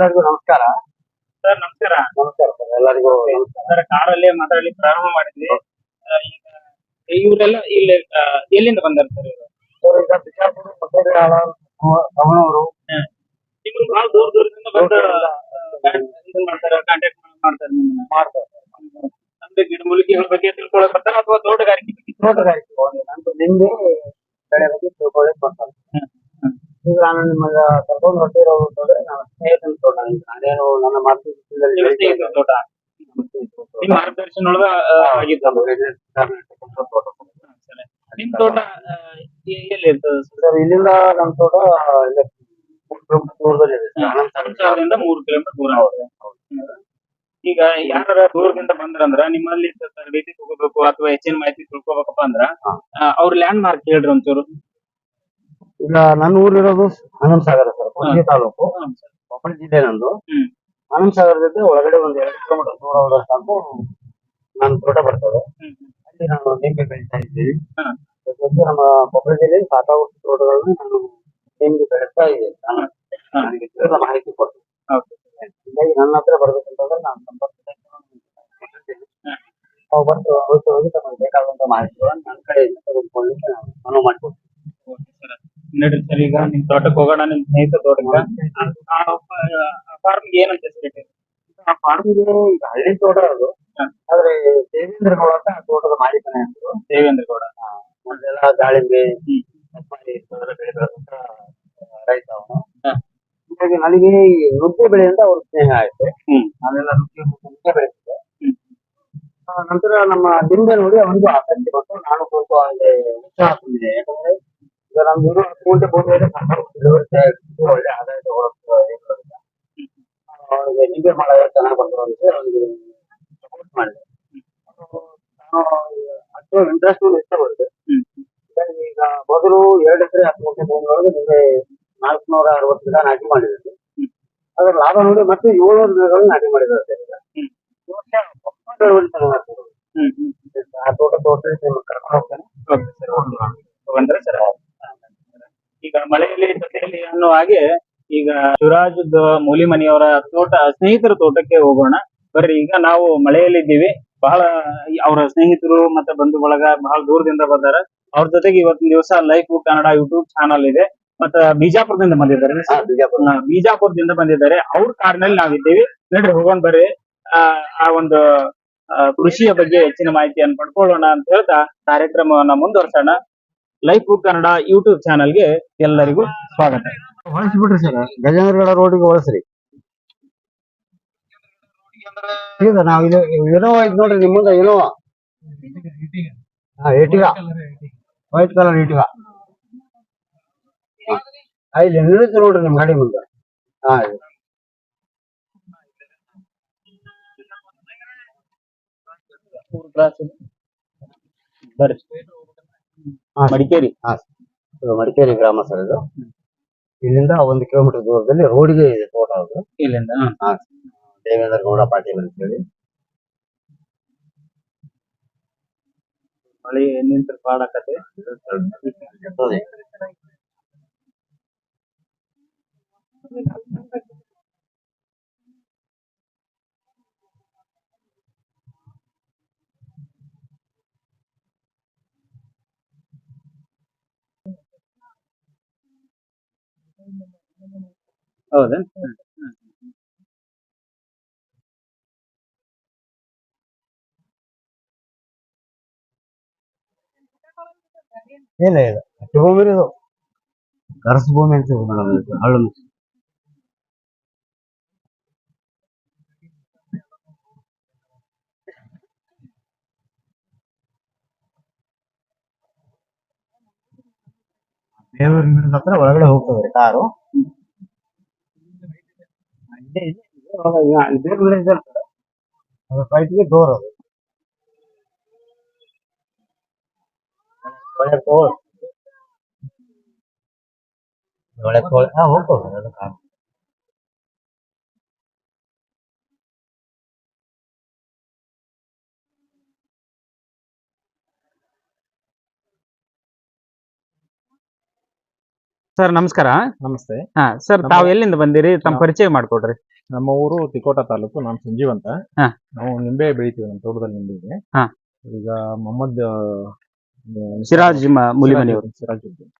ಎಲ್ಲರಿಗೂ ನಮಸ್ಕಾರ. ಸರ್ ನಮಸ್ಕಾರ. ನಮಸ್ಕಾರ ಸರ್ ಎಲ್ಲರಿಗೂ ಸರ್ ಕಾರಲ್ಲಿ ಮಾತಾಡಲಿ ಪ್ರಾರಂಭ ಮಾಡಿದ್ವಿ. ಈಗ ಇವರೆಲ್ಲ ಇಲ್ಲಿ ಎಲ್ಲಿಂದ ಬಂದಾರ ಸರ್ ಇವರು? ಸರ್ ಈಗ ಬಿಜಾಪುರ ಮಕ್ಕಳ ಸವಣೂರು ಇವರು ಬಹಳ ದೂರ ದೂರದಿಂದ ಬಂದ ಮಾಡ್ತಾರ ಕಾಂಟ್ಯಾಕ್ಟ್ ಮಾಡ್ತಾರೆ ನಿಮ್ಮನ್ನ. ಮಾಡ್ತಾರೆ. ಅಂದ್ರೆ ಗಿಡಮೂಲಿಕೆಗಳ ಬಗ್ಗೆ ತಿಳ್ಕೊಳಕ್ ಬರ್ತಾರ ಅಥವಾ ತೋಟಗಾರಿಕೆ ಬಗ್ಗೆ ತೋಟಗಾರಿಕೆ ನಂದು ನಿಂಬೆ ಬೆಳೆ ಬಗ್ಗೆ ತಿಳ್ಕೊಳ್ಳಿಕ್ ಬರ್ತಾರೆ. ಈಗ ನಾನು ನಿಮಗೆ ಕರ್ಕೊಂಡು ಹೊಟ್ಟಿರೋ ಈಗ ನನ್ನ ಮಾರ್ಗದರ್ಶನದಲ್ಲಿ ತೋಟ ನಿಮ್ಮ ಮಾರ್ಗದರ್ಶನ ಒಳಗ ಆ, ಆಗಿದ್ದು. ನಿಮ್ ತೋಟ ಎಲ್ಲಿ ಇರ್ತದೆ ಸರ್? ಇಲ್ಲಿಂದ ನಮ್ಮ ತೋಟ ಇಲ್ಲೇ ಮೂರು ಕಿಲೋಮೀಟರ್ ದೂರದಲ್ಲಿ ಇದೆ ಮೂರು ಕಿಲೋಮೀಟರ್ ದೂರ. ಈಗ ಯಾರ ದೂರದಿಂದ ಬಂದ್ರಂದ್ರ ನಿಮ್ಮಲ್ಲಿ ತರಬೇತಿ ತಗೋಬೇಕು ಅಥವಾ ಹೆಚ್ಚಿನ ಮಾಹಿತಿ ತಿಳ್ಕೊಬೇಕಪ್ಪ ಅಂದ್ರ. ಅವ್ರ ಲ್ಯಾಂಡ್ ಮಾರ್ಕ್ ಹೇಳ್ರಿ ಒಂಚೂರು ಈಗ ನನ್ನ ಊರಿರೋದು ಅನಂತ ಸಾಗರ ಸರ್ ತಾಲೂಕು. ಕೊಪ್ಪಳ ಜಿಲ್ಲೆ ನಂದು. ಹ್ಮ್. ಅನಂತ ಸಾಗರದಿಂದ ಒಳಗಡೆ ಒಂದ್ ಎರಡು ಕಿಲೋಮೀಟರ್ ದೂರ ಹೋದಷ್ಟು ನನ್ನ ತೋಟ ಬರ್ತದೆ. ಹ್ಮ್. ಅಲ್ಲಿ ನಾನು ನಿಂಬೆ ಬೆಳೀತಾ ಹಾ. ಜೊತೆಗೆ ನಮ್ಮ ಕೊಪ್ಪಳ ಜಿಲ್ಲೆಯಲ್ಲಿ ಸಾಕಾಗುವಷ್ಟು ತೋಟಗಳನ್ನು ನಾನು ನಿಂಬೆ ಬೆಳೆಸ್ತಾ ಇದ್ದೀನಿ. ನಾನು ನಡ್ರಿ ಸರ್ ಈಗ ನಿಮ್ ತೋಟಕ್ಕೆ ಹೋಗೋಣ ನಿಮ್ ಸ್ನೇಹಿತ ತೋಟಕ್ಕೆ. ಫಾರ್ಮ್ ಏನಂತ ಹೆಸರಿಟ್ಟಿರಿ ಫಾರ್ಮಿಗೆ ಈಗ ಹಳ್ಳಿ ತೋಟ ಅದು. ಆದ್ರೆ ದೇವೇಂದ್ರ ಗೌಡ ಅಂತ ಆ ತೋಟದ ಮಾಲೀಕನೇ ಅಂದ್ರು. ದೇವೇಂದ್ರ ಗೌಡ. ಮೊದಲೆಲ್ಲ ದಾಳಿಂಬೆ ಬೆಳೆ ಬೆಳೆದಂತ ರೈತ ಅವನು. ಹೀಗಾಗಿ ನನಗೆ ಈ ನುಗ್ಗೆ ಬೆಳೆ ಅಂತ ಅವ್ರ ಸ್ನೇಹ ಆಯ್ತು. ಹ್ಮ್. ನಾನೆಲ್ಲ ನುಗ್ಗೆ ನುಗ್ಗೆ ಬೆಳೆಸಿದೆ ನಂತರ ನಮ್ಮ ಲಿಂಬೆ ನೋಡಿ ಅವನಿಗೂ ಆಸಕ್ತಿ ಬಂತು. ನಾನು ಸ್ವಲ್ಪ ಅಲ್ಲಿ ಉತ್ಸಾಹ ತುಂಬಿದೆ. ಯಾಕಂದ್ರೆ ಈಗ ನಮ್ದು ಸ್ಕೂಲ್ ಕೂಟೆ ಭೂಮಿಯಲ್ಲಿ ಸಾಕಷ್ಟು ಇಳುವರಿ ತೆಗೆದು ಒಳ್ಳೆ ಆದಾಯ ಅವನಿಗೆ ನಿಂಬೆ ಮಾಡೋದು ಚೆನ್ನಾಗಿ ಬಂದ್ರು ಅಂತ ಅವ್ನಿಗೆ ಸಪೋರ್ಟ್ ಮಾಡಿದೆ ನಾನು ಅಷ್ಟು ಇಂಟ್ರೆಸ್ಟ್ ಇಷ್ಟಪಟ್ಟೆ ಹ್ಮ್ ಈಗ ಮೊದಲು ಎರಡು ಎಕರೆ ಹತ್ತು ಲಕ್ಷ ಭೂಮಿಯೊಳಗೆ ನಿಮಗೆ ನಾಲ್ಕುನೂರ ಅರವತ್ತು ಗಿಡ ನಾಟಿ ಮಾಡಿದ್ದಾರೆ ಅದರ ಲಾಭ ನೋಡಿ ಮತ್ತೆ ಏಳ್ನೂರು ಗಿಡಗಳು ನಾಟಿ ಮಾಡಿದ್ದಾರೆ. ಹ್ಮ್ ಹ್ಮ್ ಆ ತೋಟ ತೋಟ ಕರ್ಕೊಂಡು ಹೋಗ್ತೇನೆ ಓಕೆ ಸರ್ ಬಂದ್ರೆ ಸರ್ ಈಗ ಮಳೆಯಲ್ಲಿ ಜೊತೆಯಲ್ಲಿ ಅನ್ನೋ ಹಾಗೆ ಈಗ ಶಿವರಾಜ್ ಮೂಲಿಮನಿಯವರ ತೋಟ ಸ್ನೇಹಿತರ ತೋಟಕ್ಕೆ ಹೋಗೋಣ. ಬರ್ರಿ ಈಗ ನಾವು ಮಳೆಯಲ್ಲಿದ್ದೀವಿ. ಬಹಳ ಅವರ ಸ್ನೇಹಿತರು ಮತ್ತೆ ಬಂಧು ಬಳಗ ಬಹಳ ದೂರದಿಂದ ಬಂದಾರ ಅವ್ರ ಜೊತೆಗೆ ಇವತ್ತಿನ ದಿವಸ ಲೈಫ್ ಕನ್ನಡ ಯೂಟ್ಯೂಬ್ ಚಾನಲ್ ಇದೆ. ಮತ್ತ ಬಿಜಾಪುರದಿಂದ ಬಂದಿದ್ದಾರೆ ಬಿಜಾಪುರದಿಂದ ಬಂದಿದ್ದಾರೆ. ಅವ್ರ ಕಾರ್ನಲ್ಲಿ ನಾವಿದ್ದೀವಿ. ನೋಡ್ರಿ ಹೋಗೋಣ ಬರ್ರಿ. ಆ ಒಂದು ಕೃಷಿಯ ಬಗ್ಗೆ ಹೆಚ್ಚಿನ ಮಾಹಿತಿಯನ್ನು ಪಡ್ಕೊಳ್ಳೋಣ ಅಂತ ಹೇಳ್ತಾ ಕಾರ್ಯಕ್ರಮವನ್ನ ಮುಂದುವರ್ಸೋಣ. ಲೈಫ್ ಕನ್ನಡ ಯೂಟ್ಯೂಬ್ ಚಾನಲ್ಗೆ ಎಲ್ಲರಿಗೂ ಸ್ವಾಗತ. ಹೊಳಸ್ಬಿಟ್ರಿ ಸರ್. ಗಜೇಂದ್ರಗಡ ರೋಡಿಗೆ ಹೊಳಸ್ರಿ ಈಗ ನಾವು ಇದು ಇನೋವಾ ಐತಿ ನೋಡ್ರಿ ನಿಮ್ಮ ಮುಂದೆ ಇನೋವಾ ಹಾ ಏಟಿಗ ವೈಟ್ ಕಲರ್ ಏಟಿಗ ಇಲ್ಲಿ ನಿಲ್ಲುತ್ತೆ ನೋಡ್ರಿ ನಿಮ್ ಗಾಡಿ ಮುಂದೆ. ಹಾ. ಬರ್ರಿ. ಮಡಿಕೇರಿ. ಹಾ. ಇದು ಮಡಿಕೇರಿ ಗ್ರಾಮ ಸರ್ ಇದು. ಇಲ್ಲಿಂದ ಒಂದು ಕಿಲೋಮೀಟರ್ ದೂರದಲ್ಲಿ ರೋಡಿಗೆ ಇದೆ ತೋಟ ಅದು. ಇಲ್ಲಿಂದ ಹಾ. ದೇವೇಂದ್ರ ಗೌಡ ಪಾಟೀಲ್ ಅಂತ ಹೇಳಿ ಮಳೆ ನಿಂತ ಪಾಡಕತೆ ಹೌದಾ? ಇಲ್ಲ ಇಲ್ಲ. ಹಟ್ಟಿ ಭೂಮಿ ಇದು ಕರಸ ಭೂಮಿ ಅಂತ ಮೇಡಮ್ ಹಳ್ಳು. ದೇವರ ಹತ್ರ ಒಳಗಡೆ ಹೋಗ್ತದ್ರಿ ಕಾರು. ಇದೆ, ಇದೆ, ಇದೆ, ಒಳಗೆ ಈಗ ದೇವ್ರ ಗಿಡ ಇದೆ ಅಲ್ಲ, ಅದ್ರ ಸೈಡ್ಗೆ ಡೋರ್ ಅದು ಒಳ್ಳೆ ತೋಳ್ ಒಳ್ಳೆ ತೋಳ್ ಹಾ ಹೋಗ್ತದೆ ಸರ್ ಅದು ಕಾರು ಸರ್ ನಮಸ್ಕಾರ. ನಮಸ್ತೆ. ಹಾ ಸರ್ ತಾವು ಎಲ್ಲಿಂದ ಬಂದಿರಿ? ತಮ್ಮ ಪರಿಚಯ ಮಾಡ್ಕೊಡ್ರಿ. ನಮ್ಮ ಊರು ತಿಕೋಟ ತಾಲೂಕು. ನಾನು ಸಂಜೀವ್ ಅಂತ. ಹಾ. ನಾವು ನಿಂಬೆ ಬೆಳಿತೀವಿ ನಮ್ಮ ತೋಟದಲ್ಲಿ ನಿಂಬೆ ಇದೆ. ಹಾ. ಈಗ ಮೊಹಮ್ಮದ್ ಸಿರಾಜ್ ಮ- ಮುಲಿಮನಿ ಅವರು ಸಿರಾಜುದ್ದೀನ್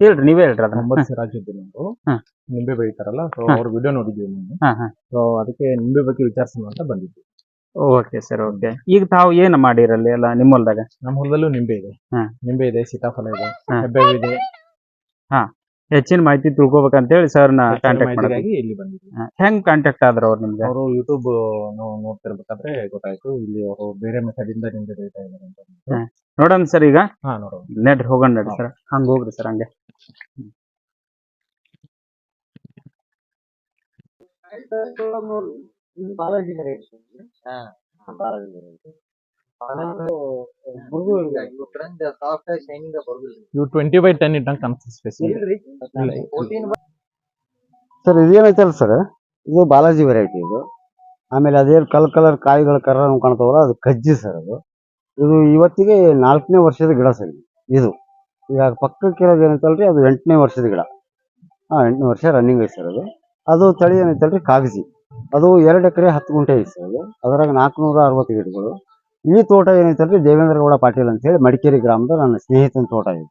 ಹೇಳ್ರಿ ನೀವೇ ಹೇಳ್ರಿ ಅದನ್ನ. ಮೊಹಮ್ಮದ್ ಸಿರಾಜುದ್ದೀನ್ ಅವರು. ಹಾ. ನಿಂಬೆ ಬೆಳಿತಾರಲ್ಲ ಸೊ ಹಾ. ಅವ್ರ ವಿಡಿಯೋ ನೋಡಿದ್ವಿ ನಾನು ಹಾ ಹಾ. ಸೊ ಅದಕ್ಕೆ ನಿಂಬೆ ಬಗ್ಗೆ ವಿಚಾರಿಸೋಣ ಅಂತ ಬಂದಿದ್ವಿ ಓಕೆ ಸರ್ ಓಕೆ. ಈಗ ತಾವು ಏನ್ ಮಾಡಿರಲ್ಲಿ ಎಲ್ಲ ನಿಮ್ಮ ಹೊಲ್ದಾಗ? ನಮ್ಮ ಹೊಲದಲ್ಲೂ ನಿಂಬೆ ಇದೆ. ಹಾ. ನಿಂಬೆ ಇದೆ ಸೀತಾಫಲ ಇದೆ ಹಾ. ಇದೆ. ಇದೆ ಹೆಚ್ಚಿನ ಮಾಹಿತಿ ತಿಳ್ಕೊಬೇಕಂತ ಹೇಳಿ ಸರ್ನ ಹೆಚ್ಚಿನ ಕಾಂಟ್ಯಾಕ್ಟ್ ಮಾಡಿದ್ವಿ. ಮಾಹಿತಿಗಾಗಿ ಇಲ್ಲಿ ಬಂದಿದ್ವಿ. ಹೆಂಗ್ ಕಾಂಟ್ಯಾಕ್ಟ್ ಆದ್ರ ಅವ್ರು ನಿಮ್ಗೆ? ಅವರು ಯೂಟ್ಯೂಬ್ ನೋಡ್ತಿರ್ಬೇಕಾದ್ರೆ ಗೊತ್ತಾಯ್ತು. ಇಲ್ಲಿ ಅವರು ಬೇರೆ ಮೆಥಡ್ ಇಂದ ನಿಮ್ಗೆ ಇದ್ದಾರೆ ಅಂತ. ನೋಡೋಣ ಸರ್ ಈಗ. ಹಾ ನಡ್ರಿ ಹೋಗೋಣ ನಡ್ರಿ ಸರ್ ಹಂಗ ಹೋಗ್ರಿ ಸರ್ ಹಂಗೆ. ಇವು ಟ್ವೆಂಟಿ ಬೈ ಟೆನ್ ಕಾಣಿಸ್ತದೆ ಸ್ಪೇಸ್. ಸರ್ ಇದೇನೈತಲ್ಲ ಸರ್? ಇದು ಬಾಲಾಜಿ ವೆರೈಟಿ ಇದು. ಆಮೇಲೆ ಅದೇ ಕಲ್ ಕಲರ್ ಕಾಯಿಗಳ ಕರ ಕಾಣ್ತಾವಲ್ಲ ಅದು ಕಜ್ಜಿ ಸರ್ ಅದು. ಇದು ಇವತ್ತಿಗೆ ನಾಲ್ಕನೇ ವರ್ಷದ ಗಿಡ ಸರ್ ಇದು. ಇದು. ಈಗ ಪಕ್ಕಕ್ಕಿರೋದು ಏನೈತಲ್ರಿ ಅದು ಎಂಟನೇ ವರ್ಷದ ಗಿಡ. ಹಾಂ ಎಂಟನೇ ವರ್ಷ ರನ್ನಿಂಗ್ ಐತೆ ಸರ್ ಅದು. ಅದು ತಳಿ ಏನೈತಲ್ರಿ ಕಾಗಜಿ. ಅದು ಎರಡು ಎಕರೆ ಹತ್ತು ಗುಂಟೆ ಐತೆ ಸರ್ ಅದು. ಅದ್ರಾಗ ನಾಲ್ಕುನೂರ ಅರವತ್ತು ಗಿಡಗಳು. ಈ ತೋಟ ಏನೈತಲ್ರಿ ದೇವೇಂದ್ರಗೌಡ ಪಾಟೀಲ್ ಅಂತ ಹೇಳಿ ಮಡಿಕೇರಿ ಗ್ರಾಮದ ನನ್ನ ಸ್ನೇಹಿತನ ತೋಟ ಇದು.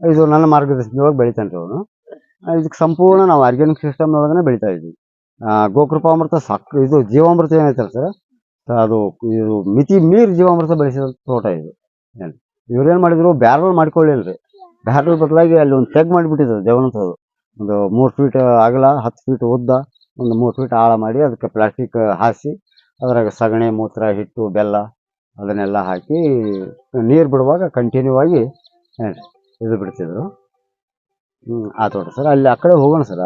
ಇದು ನನ್ನ ಮಾರ್ಗದರ್ಶನದೊಳಗೆ ಬೆಳಿತಾನೆ ಅವನು. ಇದಕ್ಕೆ ಸಂಪೂರ್ಣ ನಾವು ಆರ್ಗ್ಯಾನಿಕ್ ಸಿಸ್ಟಮ್ ಒಳಗನೆ ಬೆಳಿತಾ ಇದ್ವಿ ಗೋಕೃಪಾಮೃತ ಸಾಕ್, ಇದು ಜೀವಾಮೃತ ಏನೈತಲ್ಲ ಸರ್? ಅದು, ಇದು ಮಿತಿ ಮೀರ್ ಜೀವಾಮೃತ ಬೆಳೆಸಿದ ತೋಟ ಇದು. ಇವ್ರೇನ್ ಮಾಡಿದ್ರು? ಬ್ಯಾರಲ್ ಮಾಡ್ಕೊಳ್ಳಿಲ್ರಿ ಬ್ಯಾರಲ್ ಬದಲಾಗಿ ಅಲ್ಲಿ ಒಂದು ತೆಗ್ ಮಾಡಿಬಿಟ್ಟಿದ್ರು ದೇವನಂತದ್ದು. ಒಂದು ಮೂರು ಫೀಟ್ ಅಗಲ, ಹತ್ತು ಫೀಟ್ ಉದ್ದ, ಒಂದು ಮೂರು ಫೀಟ್ ಆಳ ಮಾಡಿ ಅದಕ್ಕೆ ಪ್ಲಾಸ್ಟಿಕ್ ಹಾಸಿ, ಅದ್ರಾಗ ಸಗಣಿ, ಮೂತ್ರ, ಹಿಟ್ಟು, ಬೆಲ್ಲ ಅದನ್ನೆಲ್ಲ ಹಾಕಿ, ನೀರು ಬಿಡುವಾಗ ಕಂಟಿನ್ಯೂ ಆಗಿ ಇದು ಬಿಡ್ತಿದ್ರು. ಹ್ಮ್, ಆ ತೋಟ ಸರ್. ಅಲ್ಲಿ ಆ ಕಡೆ ಹೋಗೋಣ ಸರ್.